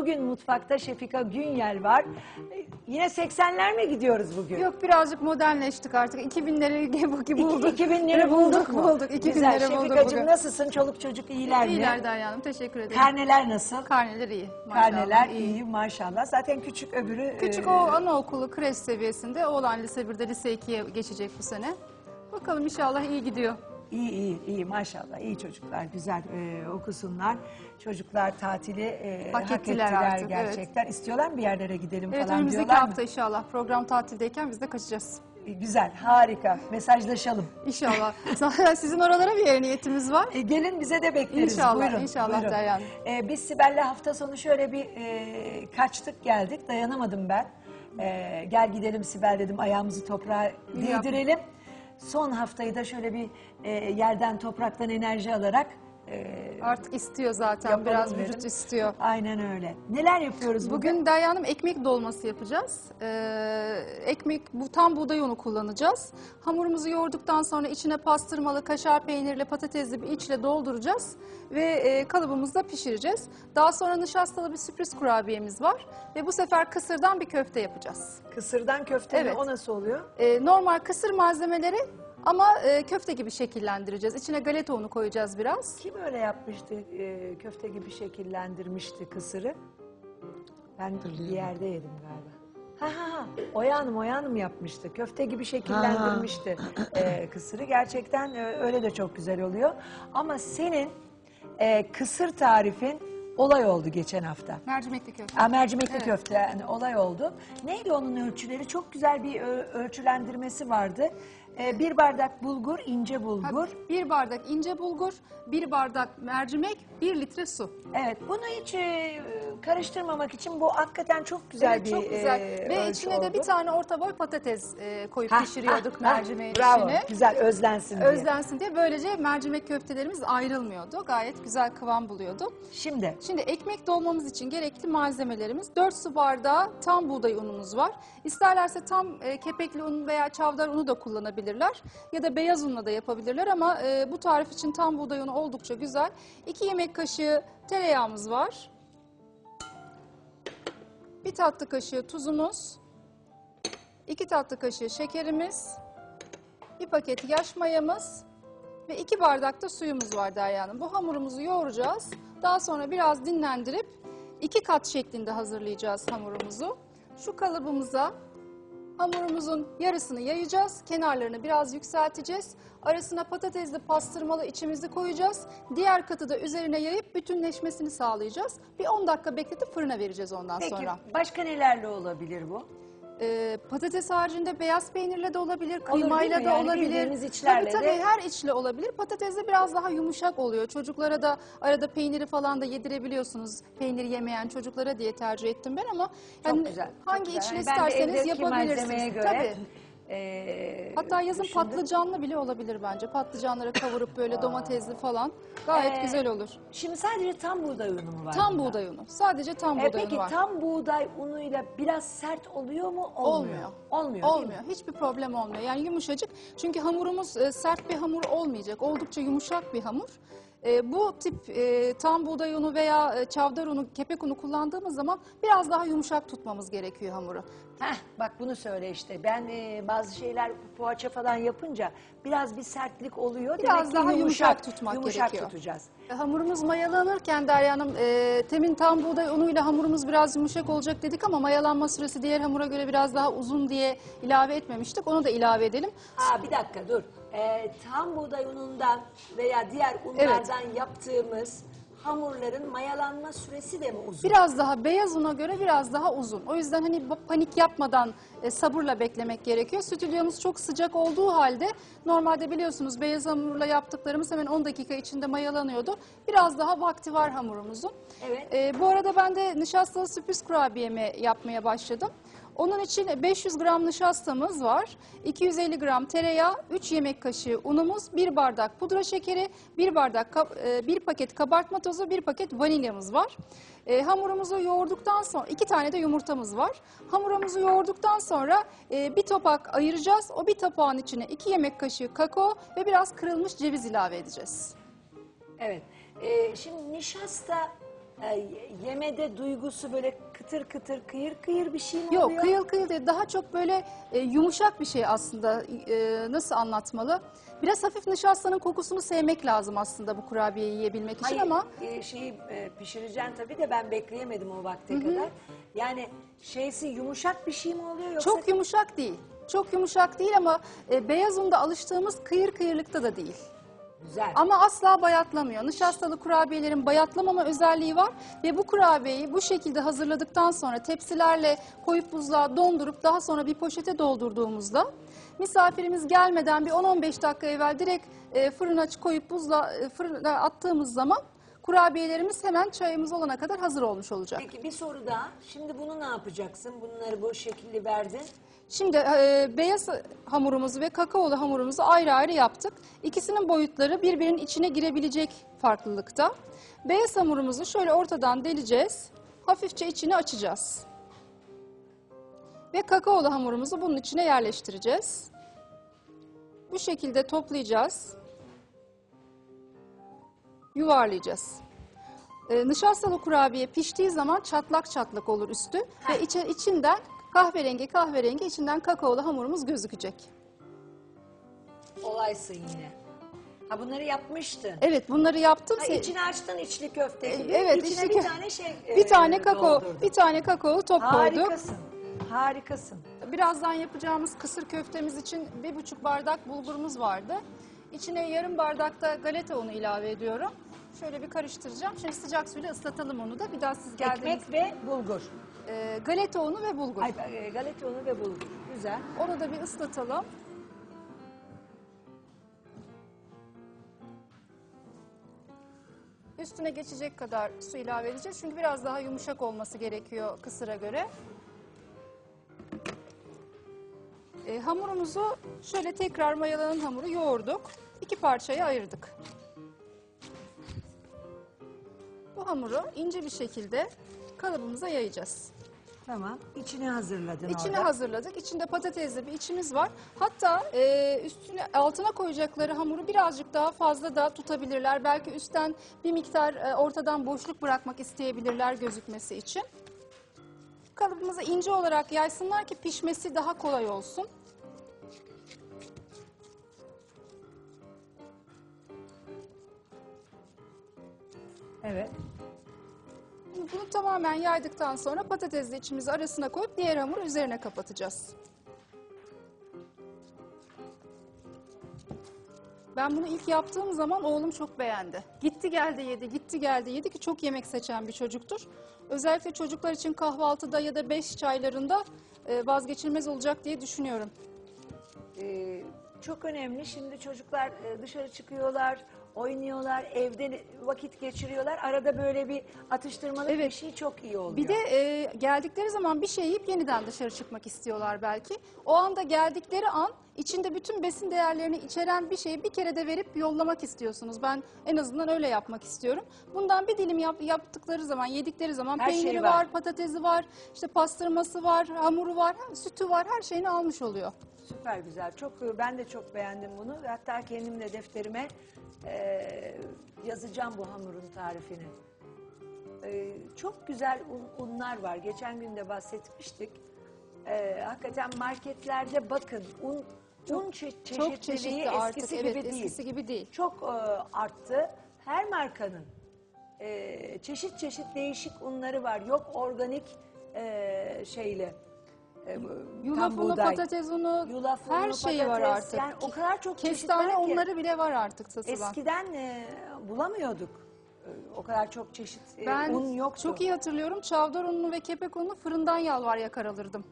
Bugün mutfakta Şefika Günyel var. E, Yine 80'ler mi gidiyoruz bugün? Yok birazcık modernleştik artık. 2000'leri gibi bulduk. 2000'leri bulduk mu? Bulduk. Güzel. 2000'leri bulduk Şefikacığım nasılsın? Çoluk çocuk iyiler mi? İyiler Derya Hanım. Teşekkür ederim. Karneler nasıl? Karneler iyi. maşallah, Karneler iyi maşallah. Zaten küçük öbürü... Küçük e, o anaokulu kreş seviyesinde. Oğlan lise 1'de lise 2'ye geçecek bu sene. Bakalım inşallah iyi gidiyor. İyi iyi iyi maşallah iyi çocuklar güzel e, okusunlar. Çocuklar tatili e, Hak ettiler artık, gerçekten. İstiyorlar mı bir yerlere gidelim Evet falan önümüzdeki diyorlar hafta inşallah program tatildeyken biz de kaçacağız. E, Güzel harika mesajlaşalım. İnşallah. Sizin oralara bir yere niyetimiz var. E, gelin bize de bekleriz. İnşallah, buyurun, inşallah buyurun. Derya Hanım. E, biz Sibel'le hafta sonu şöyle bir e, kaçtık geldik dayanamadım ben. E, gel gidelim Sibel dedim ayağımızı toprağa değdirelim. Son haftayı da şöyle bir e, yerden topraktan enerji alarak e, Artık istiyor zaten. Biraz dedim. vücut istiyor. Aynen öyle. Neler yapıyoruz bugün? Bugün Derya Hanım ekmek dolması yapacağız. Ee, ekmek, bu tam buğday unu kullanacağız. Hamurumuzu yoğurduktan sonra içine pastırmalı, kaşar peynirli, patatesli bir içle dolduracağız. Ve e, kalıbımızda pişireceğiz. Daha sonra nişastalı bir sürpriz kurabiyemiz var. Ve bu sefer kısırdan bir köfte yapacağız. Kısırdan köfte mi? Evet. O nasıl oluyor? Ee, normal kısır malzemeleri ama e, köfte gibi şekillendireceğiz. İçine galeta unu koyacağız biraz. Kim öyle yapmıştı? e, köfte gibi şekillendirmişti kısırı. Ben bir yerde yedim galiba. Ha ha ha. Oya Hanım, Oya Hanım yapmıştı. Köfte gibi şekillendirmişti e, kısırı. Gerçekten e, öyle de çok güzel oluyor. Ama senin e, kısır tarifin olay oldu geçen hafta. Mercimekli köfte. Ha, mercimekli Evet. köfte yani olay oldu. Neydi onun ölçüleri? Çok güzel bir ö- ölçülendirmesi vardı. E, bir bardak bulgur, ince bulgur. Bir bardak ince bulgur, bir bardak mercimek, bir litre su. Evet, bunu hiç e, karıştırmamak için bu hakikaten çok güzel evet, bir çok güzel. e, Ve içine de oldu. bir tane orta boy patates e, koyup Ha, pişiriyorduk ha, ha. mercimeğin Bravo, içine. güzel özlensin diye. Özlensin diye böylece mercimek köftelerimiz ayrılmıyordu. Gayet güzel kıvam buluyordu. Şimdi Şimdi ekmek dolmamız için gerekli malzemelerimiz 4 su bardağı tam buğday unumuz var. İsterlerse tam e, kepekli un veya çavdar unu da kullanabilirler. Ya da beyaz unla da yapabilirler ama e, bu tarif için tam buğday unu oldukça güzel. 2 yemek kaşığı tereyağımız var. Bir tatlı kaşığı tuzumuz. 2 tatlı kaşığı şekerimiz. Bir paket yaş mayamız. Ve iki bardak da suyumuz var Derya Hanım. Bu hamurumuzu yoğuracağız. Daha sonra biraz dinlendirip iki kat şeklinde hazırlayacağız hamurumuzu. Şu kalıbımıza hamurumuzun yarısını yayacağız. Kenarlarını biraz yükselteceğiz. Arasına patatesli pastırmalı içimizi koyacağız. Diğer katı da üzerine yayıp bütünleşmesini sağlayacağız. Bir 10 dakika bekletip fırına vereceğiz ondan peki sonra. başka nelerle olabilir bu? Ee, patates haricinde beyaz peynirle de olabilir, kıymayla da Yani olabilir. bildiğimiz içlerle tabii tabii de- her içle olabilir. Patates de biraz daha yumuşak oluyor. Çocuklara da arada peyniri falan da yedirebiliyorsunuz. Peynir yemeyen çocuklara diye tercih ettim ben ama Çok yani güzel. çok hangi güzel. içle Yani ben de isterseniz evdeki yapabilirsiniz. göre, Tabii. E, Hatta yazın düşündüm. patlıcanlı bile olabilir bence. Patlıcanları kavurup böyle domatesli falan gayet Ee, güzel olur. Şimdi sadece tam buğday unu mu var? Tam bunda? buğday unu. Sadece tam E, buğday peki unu var. tam buğday unuyla biraz sert oluyor mu? Olmuyor. Olmuyor. Olmuyor. değil mi? Olmuyor. Hiçbir problem olmuyor. Yani yumuşacık. Çünkü hamurumuz e, sert bir hamur olmayacak. Oldukça yumuşak bir hamur. E, bu tip e, tam buğday unu veya e, çavdar unu, kepek unu kullandığımız zaman biraz daha yumuşak tutmamız gerekiyor hamuru. Heh, bak bunu söyle işte. Ben e, bazı şeyler poğaça falan yapınca biraz bir sertlik oluyor. Biraz Demek daha yumuşak tutmak yumuşak gerekiyor. tutacağız. E, Hamurumuz mayalanırken Derya Hanım, e, temin tam buğday unuyla hamurumuz biraz yumuşak olacak dedik ama mayalanma süresi diğer hamura göre biraz daha uzun diye ilave etmemiştik. Onu da ilave edelim. Aa bir dakika dur. Ee, tam buğday unundan veya diğer unlardan yaptığımız hamurların mayalanma süresi de mi uzun? Biraz daha beyaz una göre biraz daha uzun. O yüzden hani panik yapmadan e, sabırla beklemek gerekiyor. Stüdyomuz çok sıcak olduğu halde normalde biliyorsunuz beyaz hamurla yaptıklarımız hemen 10 dakika içinde mayalanıyordu. Biraz daha vakti var hamurumuzun. Evet. E, bu arada ben de nişastalı sürpriz kurabiyemi yapmaya başladım. Onun için 500 gram nişastamız var, 250 gram tereyağı, 3 yemek kaşığı unumuz, 1 bardak pudra şekeri, 1 bardak e, bir paket kabartma tozu, 1 paket vanilyamız var. E, hamurumuzu yoğurduktan sonra, 2 tane de yumurtamız var. Hamurumuzu yoğurduktan sonra e, bir topak ayıracağız. O bir tabağın içine 2 yemek kaşığı kakao ve biraz kırılmış ceviz ilave edeceğiz. Evet. Ee, şimdi nişasta e, yemede duygusu böyle kıtır kıtır kıyır kıyır bir şey mi Yok oluyor? kıyıl kıyıl değil. Daha çok böyle e, yumuşak bir şey aslında. E, nasıl anlatmalı? Biraz hafif nişastanın kokusunu sevmek lazım aslında bu kurabiyeyi yiyebilmek için Hayır, ama e, şeyi e, pişireceksin tabii de ben bekleyemedim o vakte kadar. Yani şeysi yumuşak bir şey mi oluyor yoksa çok yumuşak değil. Çok yumuşak değil ama e, beyaz unda alıştığımız kıyır kıyırlıkta da değil. Güzel? Ama asla bayatlamıyor. Nişastalı kurabiyelerin bayatlamama özelliği var ve bu kurabiyeyi bu şekilde hazırladıktan sonra tepsilerle koyup buzluğa dondurup daha sonra bir poşete doldurduğumuzda misafirimiz gelmeden bir 10-15 dakika evvel direkt e, fırına koyup buzluğa e, fırına attığımız zaman kurabiyelerimiz hemen çayımız olana kadar hazır olmuş olacak. Peki bir soru daha. Şimdi bunu ne yapacaksın? Bunları bu şekilde verdin. Şimdi e, beyaz hamurumuzu ve kakaolu hamurumuzu ayrı ayrı yaptık. İkisinin boyutları birbirinin içine girebilecek farklılıkta. Beyaz hamurumuzu şöyle ortadan deleceğiz. Hafifçe içini açacağız. Ve kakaolu hamurumuzu bunun içine yerleştireceğiz. Bu şekilde toplayacağız. Yuvarlayacağız. E, nişastalı kurabiye piştiği zaman çatlak çatlak olur üstü ve içe, içinden kahverengi kahverengi içinden kakaolu hamurumuz gözükecek. Olaysın yine. Ha bunları yapmıştın. Evet bunları yaptım. Ha, içini açtın içli köfte gibi. Evet, İçine içli bir tane şey bir e, tane kakao, doldurdun. bir tane kakao top koyduk. Harikasın. Harikasın. Birazdan yapacağımız kısır köftemiz için bir buçuk bardak bulgurumuz vardı. İçine yarım bardak da galeta unu ilave ediyorum. Şöyle bir karıştıracağım. Şimdi sıcak suyla ıslatalım onu da. Bir daha siz geldiğiniz Ekmek ve bulgur. e, galeta unu ve bulgur. Ay, e, galeta unu ve bulgur. Güzel. Onu da bir ıslatalım. Üstüne geçecek kadar su ilave edeceğiz. Çünkü biraz daha yumuşak olması gerekiyor kısıra göre. E, hamurumuzu şöyle tekrar mayalanan hamuru yoğurduk. İki parçaya ayırdık. Bu hamuru ince bir şekilde kalıbımıza yayacağız. Tamam. İçini hazırladın İçini orada. hazırladık. İçinde patatesli bir içimiz var. Hatta e, üstüne altına koyacakları hamuru birazcık daha fazla da tutabilirler. Belki üstten bir miktar e, ortadan boşluk bırakmak isteyebilirler gözükmesi için. Kalıbımızı ince olarak yaysınlar ki pişmesi daha kolay olsun. Evet. Bunu tamamen yaydıktan sonra patatesli içimizi arasına koyup diğer hamuru üzerine kapatacağız. Ben bunu ilk yaptığım zaman oğlum çok beğendi. Gitti geldi yedi, gitti geldi yedi ki çok yemek seçen bir çocuktur. Özellikle çocuklar için kahvaltıda ya da beş çaylarında e, vazgeçilmez olacak diye düşünüyorum. Ee, çok önemli. Şimdi çocuklar e, dışarı çıkıyorlar, oynuyorlar, evde vakit geçiriyorlar. Arada böyle bir atıştırmalık bir Evet. şey çok iyi oluyor. Bir de e, geldikleri zaman bir şey yiyip yeniden dışarı çıkmak istiyorlar belki. O anda geldikleri an içinde bütün besin değerlerini içeren bir şeyi bir kere de verip yollamak istiyorsunuz. Ben en azından öyle yapmak istiyorum. Bundan bir dilim yap- yaptıkları zaman, yedikleri zaman Her şey peyniri var. var. patatesi var, işte pastırması var, hamuru var, sütü var, her şeyini almış oluyor. Süper güzel. Çok ben de çok beğendim bunu. Hatta kendim de defterime e, yazacağım bu hamurun tarifini. E, çok güzel un- unlar var. Geçen gün de bahsetmiştik. E, hakikaten marketlerde bakın un un çe- Çok çeşitliliği çeşitli eskisi artık, gibi evet değil. eskisi gibi değil. Çok e, arttı. Her markanın e, çeşit çeşit değişik unları var. Yok organik e, şeyle. E, bu- Yulaf tam unu, buğday. patates unu, Yulaf her unu, şeyi var patates, artık. Yani o kadar çok çeşit Kestane var ki. unları bile var artık satılan. Eskiden e, bulamıyorduk. E, o kadar çok çeşit e, Ben un yoktu. çok iyi hatırlıyorum. Çavdar ununu ve kepek ununu fırından yalvar yakar alırdım.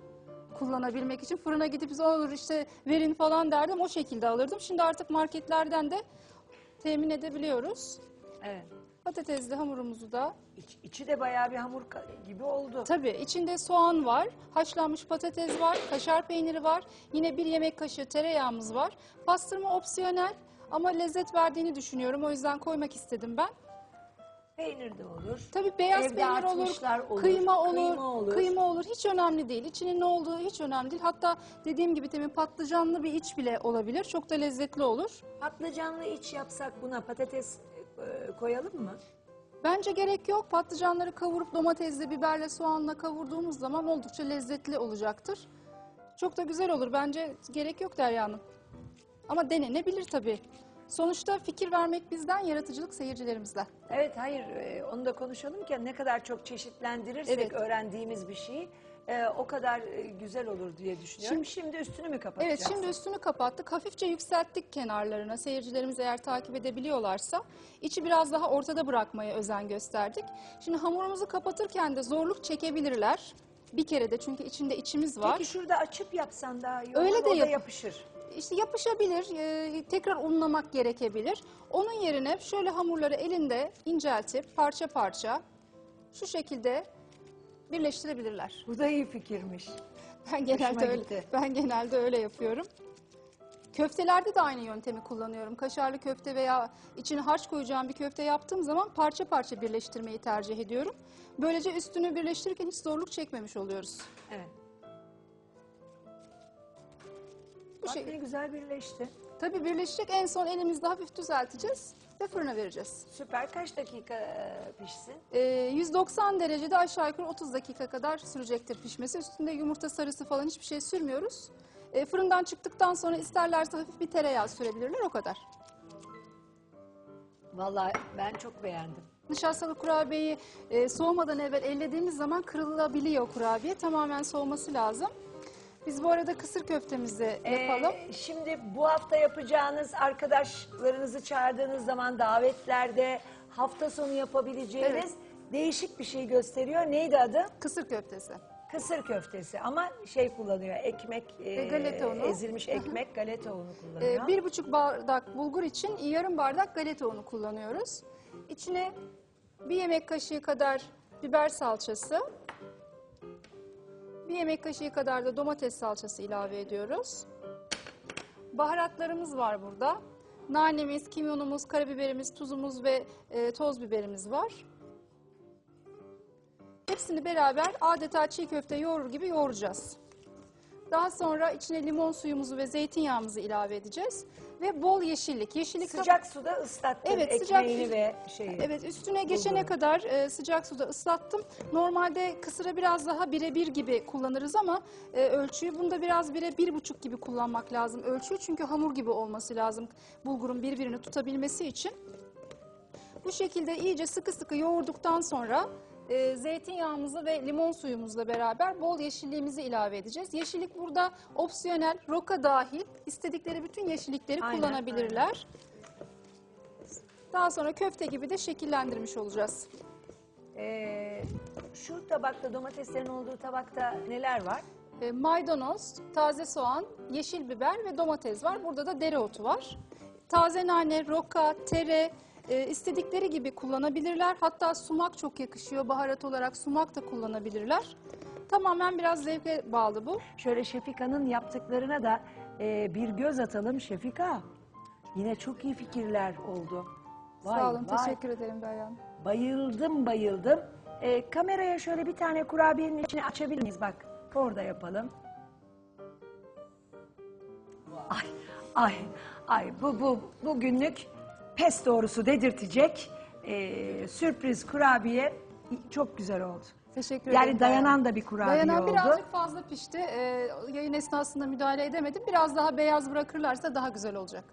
Kullanabilmek için fırına gidip "Bize olur işte verin falan derdim. O şekilde alırdım. Şimdi artık marketlerden de temin edebiliyoruz. Evet. Patatesli hamurumuzu da İç, içi de bayağı bir hamur ka- gibi oldu. tabii içinde soğan var, haşlanmış patates var, kaşar peyniri var. Yine bir yemek kaşığı tereyağımız var. Pastırma opsiyonel ama lezzet verdiğini düşünüyorum. O yüzden koymak istedim ben. Peynir de olur. Tabii beyaz Evde peynir olur, olur, kıyma olur, kıyma olur. kıyma olur. Hiç önemli değil. İçinin ne olduğu hiç önemli değil. Hatta dediğim gibi demin patlıcanlı bir iç bile olabilir. Çok da lezzetli olur. Patlıcanlı iç yapsak buna patates e, koyalım mı? Bence gerek yok. Patlıcanları kavurup domatesle, biberle, soğanla kavurduğumuz zaman oldukça lezzetli olacaktır. Çok da güzel olur. Bence gerek yok Derya Hanım. Ama denenebilir tabii. Sonuçta fikir vermek bizden, yaratıcılık seyircilerimizden. Evet hayır e, onu da konuşalım ki ne kadar çok çeşitlendirirsek Evet. öğrendiğimiz bir şeyi e, o kadar e, güzel olur diye düşünüyorum. Şimdi, üstünü mü kapatacağız? Evet şimdi üstünü kapattık. Hafifçe yükselttik kenarlarına. Seyircilerimiz eğer takip edebiliyorlarsa içi biraz daha ortada bırakmaya özen gösterdik. Şimdi hamurumuzu kapatırken de zorluk çekebilirler. Bir kere de çünkü içinde içimiz var. Peki şurada açıp yapsan daha iyi Öyle olur. de o da yap- yapışır. İşte yapışabilir, e, tekrar unlamak gerekebilir. Onun yerine şöyle hamurları elinde inceltip parça parça şu şekilde birleştirebilirler. Bu da iyi fikirmiş. Ben genelde Hoşuma öyle, gitti. ben genelde öyle yapıyorum. Köftelerde de aynı yöntemi kullanıyorum. Kaşarlı köfte veya içine harç koyacağım bir köfte yaptığım zaman parça parça birleştirmeyi tercih ediyorum. Böylece üstünü birleştirirken hiç zorluk çekmemiş oluyoruz. Evet. Bu Bak şey, ne güzel birleşti. tabii birleşecek en son elimizde hafif düzelteceğiz ve fırına vereceğiz. Süper. Kaç dakika e, pişsin? Ee, 190 derecede aşağı yukarı 30 dakika kadar sürecektir pişmesi. Üstünde yumurta sarısı falan hiçbir şey sürmüyoruz. Ee, fırından çıktıktan sonra isterlerse hafif bir tereyağı sürebilirler o kadar. Vallahi ben çok beğendim. Nişastalı kurabiyeyi e, soğumadan evvel ellediğimiz zaman kırılabiliyor kurabiye. Tamamen soğuması lazım. Biz bu arada kısır köftemizi yapalım. Ee, şimdi bu hafta yapacağınız arkadaşlarınızı çağırdığınız zaman davetlerde hafta sonu yapabileceğiniz Evet. değişik bir şey gösteriyor. Neydi adı? Kısır köftesi. Kısır köftesi ama şey kullanıyor ekmek, e, galeta unu. ezilmiş ekmek, galeta unu kullanıyor. Ee, bir buçuk bardak bulgur için yarım bardak galeta unu kullanıyoruz. İçine bir yemek kaşığı kadar biber salçası, bir yemek kaşığı kadar da domates salçası ilave ediyoruz. Baharatlarımız var burada. Nanemiz, kimyonumuz, karabiberimiz, tuzumuz ve e, toz biberimiz var. Hepsini beraber adeta çiğ köfte yoğurur gibi yoğuracağız. Daha sonra içine limon suyumuzu ve zeytinyağımızı ilave edeceğiz. Ve bol yeşillik. Yeşillik Sıcak suda ıslattın Evet, sıcak ekmeğini su- ve şeyi. Evet üstüne geçene kadar e, sıcak suda ıslattım. Normalde kısıra biraz daha birebir gibi kullanırız ama e, ölçüyü bunda biraz bire bir buçuk gibi kullanmak lazım ölçüyü. Çünkü hamur gibi olması lazım bulgurun birbirini tutabilmesi için. Bu şekilde iyice sıkı sıkı yoğurduktan sonra e, zeytinyağımızı ve limon suyumuzla beraber bol yeşilliğimizi ilave edeceğiz. Yeşillik burada opsiyonel, roka dahil istedikleri bütün yeşillikleri Aynen, kullanabilirler. Daha sonra köfte gibi de şekillendirmiş olacağız. Ee, şu tabakta domateslerin olduğu tabakta neler var? E, maydanoz, taze soğan, yeşil biber ve domates var. Burada da dereotu var. Taze nane, roka, tere e, istedikleri gibi kullanabilirler. Hatta sumak çok yakışıyor. Baharat olarak sumak da kullanabilirler. Tamamen biraz zevke bağlı bu. Şöyle Şefika'nın yaptıklarına da e, bir göz atalım Şefika. Yine çok iyi fikirler oldu. Vay, Sağ olun, vay. teşekkür ederim Derya Bayıldım bayıldım. E, kameraya şöyle bir tane kurabiyenin içine açabilir miyiz? Bak orada yapalım. Ay ay ay bu bu bugünlük pes doğrusu dedirtecek e, sürpriz kurabiye çok güzel oldu. Teşekkür Yani ederim. Derya dayanan da bir kurabiye Dayanan oldu. birazcık fazla pişti. E, yayın esnasında müdahale edemedim. Biraz daha beyaz bırakırlarsa daha güzel olacak.